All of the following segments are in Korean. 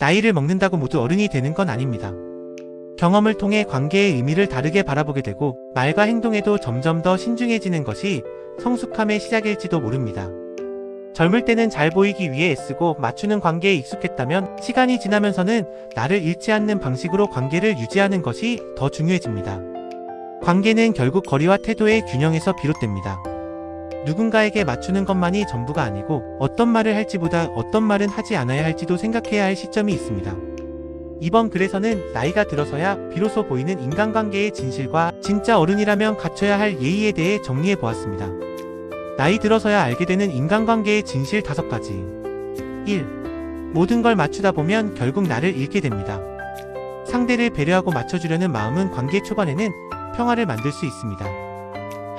나이를 먹는다고 모두 어른이 되는 건 아닙니다. 경험을 통해 관계의 의미를 다르게 바라보게 되고 말과 행동에도 점점 더 신중해지는 것이 성숙함의 시작일지도 모릅니다. 젊을 때는 잘 보이기 위해 애쓰고 맞추는 관계에 익숙했다면 시간이 지나면서는 나를 잃지 않는 방식으로 관계를 유지하는 것이 더 중요해집니다. 관계는 결국 거리와 태도의 균형에서 비롯됩니다. 누군가에게 맞추는 것만이 전부가 아니고 어떤 말을 할지보다 어떤 말은 하지 않아야 할지도 생각해야 할 시점이 있습니다. 이번 글에서는 나이가 들어서야 비로소 보이는 인간관계의 진실과 진짜 어른이라면 갖춰야 할 예의에 대해 정리해 보았습니다. 나이 들어서야 알게 되는 인간관계의 진실 다섯 가지. 1. 모든 걸 맞추다 보면 결국 나를 잃게 됩니다. 상대를 배려하고 맞춰주려는 마음은 관계 초반에는 평화를 만들 수 있습니다.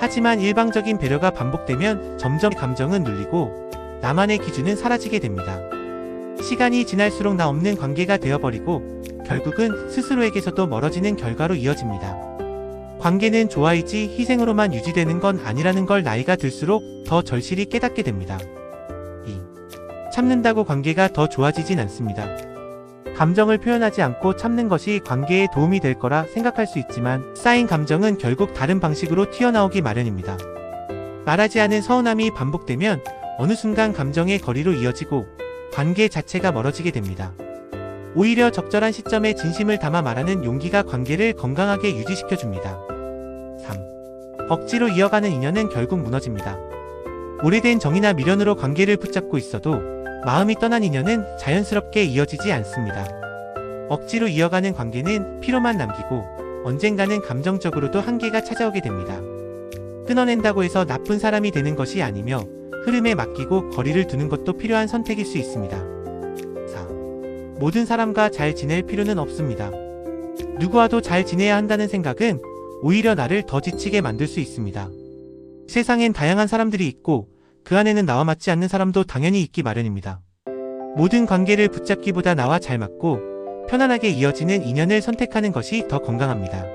하지만 일방적인 배려가 반복되면 점점 감정은 눌리고 나만의 기준은 사라지게 됩니다. 시간이 지날수록 나 없는 관계가 되어버리고 결국은 스스로에게서도 멀어지는 결과로 이어집니다. 관계는 좋아이지 희생으로만 유지되는 건 아니라는 걸 나이가 들수록 더 절실히 깨닫게 됩니다. 2. 참는다고 관계가 더 좋아지진 않습니다. 감정을 표현하지 않고 참는 것이 관계에 도움이 될 거라 생각할 수 있지만 쌓인 감정은 결국 다른 방식으로 튀어나오기 마련입니다. 말하지 않은 서운함이 반복되면 어느 순간 감정의 거리로 이어지고 관계 자체가 멀어지게 됩니다. 오히려 적절한 시점에 진심을 담아 말하는 용기가 관계를 건강하게 유지시켜줍니다. 3. 억지로 이어가는 인연은 결국 무너집니다. 오래된 정이나 미련으로 관계를 붙잡고 있어도 마음이 떠난 인연은 자연스럽게 이어지지 않습니다. 억지로 이어가는 관계는 피로만 남기고 언젠가는 감정적으로도 한계가 찾아오게 됩니다. 끊어낸다고 해서 나쁜 사람이 되는 것이 아니며 흐름에 맡기고 거리를 두는 것도 필요한 선택일 수 있습니다. 4. 모든 사람과 잘 지낼 필요는 없습니다. 누구와도 잘 지내야 한다는 생각은 오히려 나를 더 지치게 만들 수 있습니다. 세상엔 다양한 사람들이 있고 그 안에는 나와 맞지 않는 사람도 당연히 있기 마련입니다. 모든 관계를 붙잡기보다 나와 잘 맞고 편안하게 이어지는 인연을 선택하는 것이 더 건강합니다.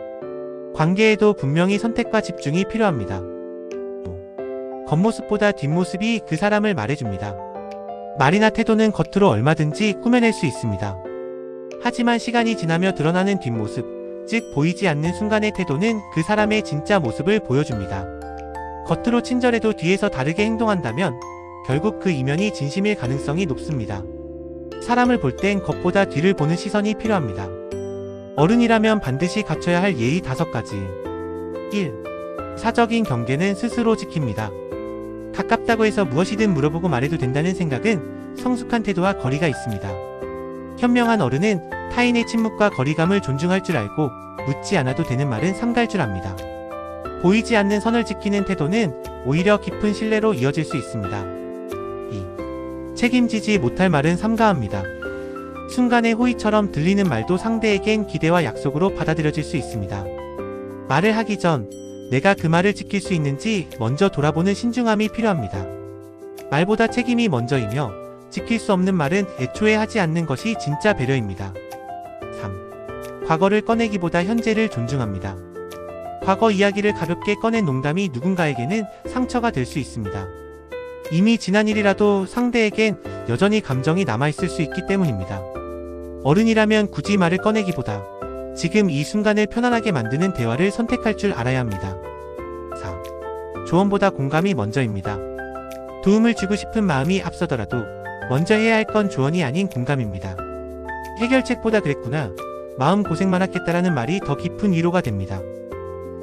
관계에도 분명히 선택과 집중이 필요합니다. 겉모습보다 뒷모습이 그 사람을 말해줍니다. 말이나 태도는 겉으로 얼마든지 꾸며낼 수 있습니다. 하지만 시간이 지나며 드러나는 뒷모습, 즉 보이지 않는 순간의 태도는 그 사람의 진짜 모습을 보여줍니다. 겉으로 친절해도 뒤에서 다르게 행동한다면 결국 그 이면이 진심일 가능성이 높습니다. 사람을 볼 땐 겉보다 뒤를 보는 시선이 필요합니다. 어른이라면 반드시 갖춰야 할 예의 다섯 가지. 1. 사적인 경계는 스스로 지킵니다. 가깝다고 해서 무엇이든 물어보고 말해도 된다는 생각은 성숙한 태도와 거리가 있습니다. 현명한 어른은 타인의 침묵과 거리감을 존중할 줄 알고 묻지 않아도 되는 말은 삼갈 줄 압니다. 보이지 않는 선을 지키는 태도는 오히려 깊은 신뢰로 이어질 수 있습니다. 2. 책임지지 못할 말은 삼가합니다. 순간의 호의처럼 들리는 말도 상대에겐 기대와 약속으로 받아들여질 수 있습니다. 말을 하기 전 내가 그 말을 지킬 수 있는지 먼저 돌아보는 신중함이 필요합니다. 말보다 책임이 먼저이며 지킬 수 없는 말은 애초에 하지 않는 것이 진짜 배려입니다. 3. 과거를 꺼내기보다 현재를 존중합니다. 과거 이야기를 가볍게 꺼낸 농담이 누군가에게는 상처가 될 수 있습니다. 이미 지난 일이라도 상대에겐 여전히 감정이 남아있을 수 있기 때문입니다. 어른이라면 굳이 말을 꺼내기보다 지금 이 순간을 편안하게 만드는 대화를 선택할 줄 알아야 합니다. 4. 조언보다 공감이 먼저입니다. 도움을 주고 싶은 마음이 앞서더라도 먼저 해야 할 건 조언이 아닌 공감입니다. 해결책보다 그랬구나. 마음 고생 많았겠다라는 말이 더 깊은 위로가 됩니다.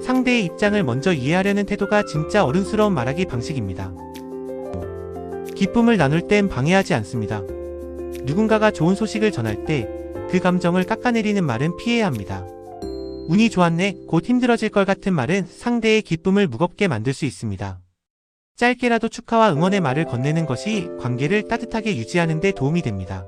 상대의 입장을 먼저 이해하려는 태도가 진짜 어른스러운 말하기 방식입니다. 기쁨을 나눌 땐 방해하지 않습니다. 누군가가 좋은 소식을 전할 때 그 감정을 깎아내리는 말은 피해야 합니다. 운이 좋았네, 곧 힘들어질 걸 같은 말은 상대의 기쁨을 무겁게 만들 수 있습니다. 짧게라도 축하와 응원의 말을 건네는 것이 관계를 따뜻하게 유지하는 데 도움이 됩니다.